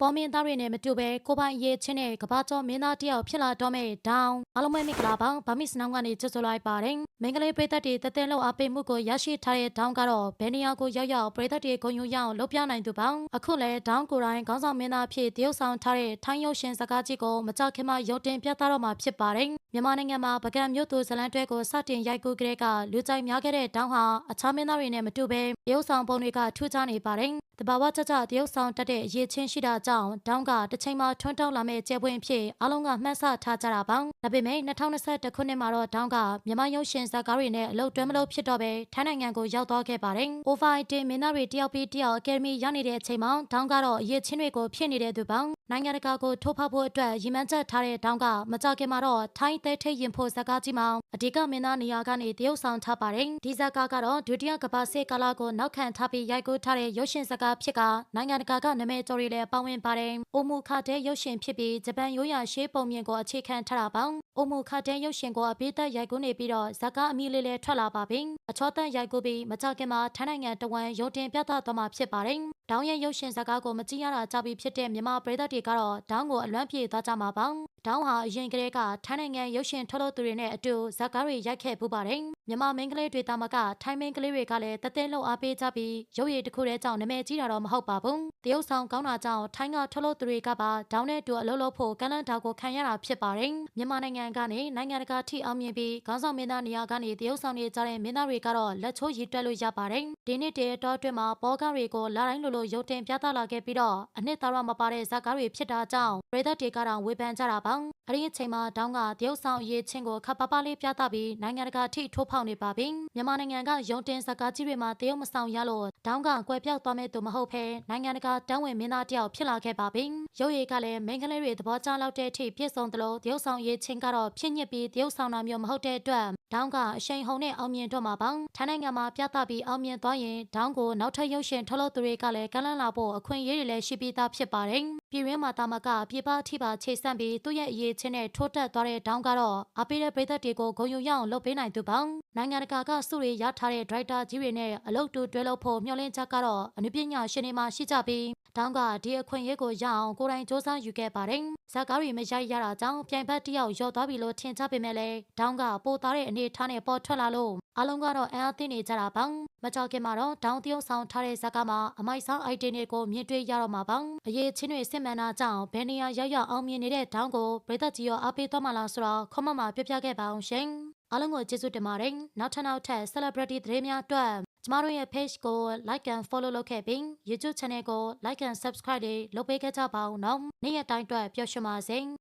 ပေါ်မင်းသားတွေနဲ့မတူဘဲကိုပိုင်အရေးချင်းနဲ့ကဘာကျော်မင်းသားတယောက်ဖြစ်လာတော့မဲ့ဒေါင်းအားလုံးပဲမင်္ဂလာပါဗမစ်စနောင်းကနေကြိုဆိုလိုက်ပါတယ်မင်္ဂလေးပရိသတ်တွေတသက်လုံးအားပေးမှုကိုရရှိထားတဲ့ဒေါင်းကတော့ဘယ်နေရာကိုရောက်ရောက်ပရိသတ်တွေဂုဏ်ယူရအောင်လုပ်ပြနိုင်သူပါအခုလဲဒေါင်းကိုယ်တိုင်ခေါင်းဆောင်မင်းသားဖြစ်တရုတ်ဆောင်ထားတဲ့ထိုင်းရုပ်ရှင်စကားကြီးကိုမကြခင်မှာရုပ်တင်ပြသတော့မှာဖြစ်ပါတယ် မြန်မာနိုင်ငံမှာပကံမြို့သူဇလန်တွဲကိုစတင်ရိုက်ကူးကြတဲ့ကလူကြိုက်များခဲ့တဲ့ဒေါင်းဟာအခြားမင်းသားတွေနဲ့မတူဘဲတရုတ်ဆောင်ပုံတွေကထူးခြားနေပါတယ်တဘာဝကြကြတရုတ်ဆောင်တက်တဲ့အရေးချင်းရှိတာကြောင့်ဒေါင်းကတစ်ချိန်မှာထွန်းတောက်လာမဲ့ကျဲပွင့်ဖြစ်အားလုံးကမှတ်ဆထားကြတာပါဒါပေမဲ့2021ခုနှစ်မှာတော့ဒေါင်းကမြန်မာရုပ်ရှင်ဇာတ်ကားတွေနဲ့အလုပ်တွဲမလုပ်ဖြစ်တော့ပဲထိုင်းနိုင်ငံကိုရောက်သွားခဲ့ပါတယ်။ O5 မင်းသားတွေတယောက်ပြီးတယောက်အကယ်ဒမီရောက်နေတဲ့အချိန်မှာဒေါင်းကတော့အရေးချင်းတွေကိုဖြစ်နေတဲ့သူပါနိုင်ငံတကာကိုထိုးဖောက်ဖို့အတွက်ရည်မှန်းချက်ထားတဲ့ဒေါင်းကမကြခင်မှာတော့ထိုင်းသဲထိတ်ရင်ဖို့ဇာတ်ကားကြီးမှာအဓိကမင်းသားနေရာကနေတရုတ်ဆောင်ထားပါတယ်ဒီဇာတ်ကားကတော့ဒုတိယကမ္ဘာစစ်ကာလကိုနောက်ခံထားပြီးရိုက်ကူးထားတဲ့ရုပ်ရှင်ဇာတ်ကားဖြစ်ကနိုင်ငံတကာကနာမည်ကျော်တွေလည်းပါဝင်ပါတယ်။အိုမူခတဲ့ရုပ်ရှင်ဖြစ်ပြီးဂျပန်ရိုးရာရှေးပုံမြင်ကိုအခြေခံထားတာပါ။အိုမူခတဲ့ရုပ်ရှင်ကိုအပိသက်ရိုက်ကူးနေပြီးတော့ဇာတ်ကားအမီလေးလည်းထွက်လာပါပြီ။အချောတန့်ရိုက်ကူးပြီးမကြခင်မှာထိုင်းနိုင်ငံတဝန်ရုံတင်ပြသသွားမှာဖြစ်ပါတယ်။ဒေါင်းရဲ့ရုပ်ရှင်ဇာတ်ကားကိုမကြည့်ရတာကြောက်ပြီးဖြစ်တဲ့မြန်မာပရိသတ်တွေကတော့ဒေါင်းကိုအလွမ်းပြေသွားကြမှာပါ။ဒေါင်းဟာအရင်ကတည်းကထိုင်းနိုင်ငံရုပ်ရှင်ထုတ်လုပ်သူတွေနဲ့အတူဇာတ်ကားတွေရိုက်ခဲ့ပူပါတယ်။ မြန်မာမင်းကလေးတွေတာမကထိုင်းမင်းကလေးတွေကလည်းတသက်လုံးအားပေးကြပြီးရုပ်ရည်တစ်ခုတည်းကြောင့်နာမည်ကြီးတာတော့မဟုတ်ပါဘူး။တရုတ်ဆောင်ကောင်းတာကြောင့်ထိုင်းကထုတ်လုပ်သူတွေကပါဒေါင်းနဲ့တူအလုပ်လုပ်ဖို့ကမ်းလှမ်းတာကိုခံရတာဖြစ်ပါတယ်။မြန်မာနိုင်ငံကနေနိုင်ငံတကာထိအောင်မြင်ပြီးခေါင်းဆောင်မင်းသားနေရာကနေတရုတ်ဆောင်နေကြတဲ့မင်းသားတွေကတော့လက်ချိုးရည်တွက်လို့ရပါတယ်။ဒီနေ့တည်းတော့အတွင်းမှာဘောကားတွေကိုလာတိုင်းလိုလိုရုပ်တင်ပြသလာခဲ့ပြီးတော့အနှစ်သာရမပါတဲ့ဇာတ်ကားတွေဖြစ်တာကြောင့်ပရိသတ်တွေကတော့ဝေဖန်ကြတာပါ။အဲ့ဒီအချိန်မှာဒေါင်းကတရုတ်ဆောင်အရေးချင်းကိုခပ်ပါပါလေးပြသပြီးနိုင်ငံတကာထိထိုးဖောက်နေပါပြီ။မြန်မာနိုင်ငံကရုံတင်ဇာတ်ကားကြီးတွေမှာတရုတ်မဆောင်ရလို့ဒေါင်းကကွယ်ပြောက်သွားမဲ့သူမဟုတ်ဘဲနိုင်ငံတကာတန်းဝင်မင်းသားတယောက်ဖြစ်လာခဲ့ပါပြီ။ရုပ်ရည်ကလည်းမိန်းကလေးတွေသဘောကျလောက်တဲ့အထိပြည့်စုံသလိုတရုတ်ဆောင်ရေးချင်းကတော့ဖြစ်ညစ်ပြီးတရုတ်ဆောင်တာမျိုးမဟုတ်တဲ့အတွက်ဒေါင်းကအရှိန်ဟုန်နဲ့အောင်မြင်တော့မှာပါ။ထိုင်းနိုင်ငံမှာပြသပြီးအောင်မြင်သွားရင်ဒေါင်းကိုနောက်ထပ်ရုပ်ရှင်ထုတ်လုပ်သူတွေကလည်းကမ်းလှမ်းလာဖို့အခွင့်အရေးတွေလည်းရှိပြီးသားဖြစ်ပါတယ်။ပြည်ရင်းမှာတာမကပြည်ပအထိပါခြေဆန့်ပြီးသူ့ရဲ့အရေးချင်းနဲ့ထိုးတက်သွားတဲ့ဒေါင်းကတော့အပိတဲ့ပရိသတ်တွေကိုဂုဏ်ယူရအောင်လုပ်ပေးနိုင်သူပါ။နိုင်ငံတကာကစုတွေရထားတဲ့ဒရိုက်တာကြီးတွေနဲ့အလုပ်တူတွဲလုပ်ဖို့မျှော်လင့်ချက်ကတော့အနုပညာရှင်တွေမှရှိကြပြီးဒေါင်းကဒီအခွင့်အရေးကိုရအောင်ကိုယ်တိုင်စ조사ယူခဲ့ပါတယ်။ဇာတ်ကားတွေမရိုက်ရတာကြောင့်ပြိုင်ဘက်တစ်ယောက်ရော့သွားပြီလို့ထင်ကြပေမဲ့လည်းဒေါင်းကပိုသားတဲ့အနေထားနဲ့ပေါ်ထွက်လာလို့အလုံးကတော့အံ့အားသင့်နေကြတာပါ။မကြောက်ခင်မှာတော့ဒေါင်းတရုပ်ဆောင်ထားတဲ့ဇာတ်ကားမှာအမိုက်ဆောင်အိုက်တင်တွေကိုမြင်တွေ့ရတော့မှာပါ။အရေးချင်းတွေစစ်မှန်တာကြောင့်ဘယ်နေရာရောက်ရောက်အောင်မြင်နေတဲ့ဒေါင်းကိုပရိသတ်ကြီးရောအားပေးသွားမှလားဆိုတော့ခေါမမှာပြပြခဲ့ပါအောင်ရှင်။ အားလုံးကိုကျေးဇူးတင်ပါတယ်။နောက်ထပ်နောက်ထပ် celebrity သတင်းများအတွက်ကျမတို့ရဲ့ page ကို like and follow လုပ်ခဲ့ပြီး YouTube channel ကို like and subscribe တွေလုပ်ပေးခဲ့ကြပါဦးနော်။နေ့ရက်တိုင်းအတွက်ပျော်ရွှင်ပါစေ။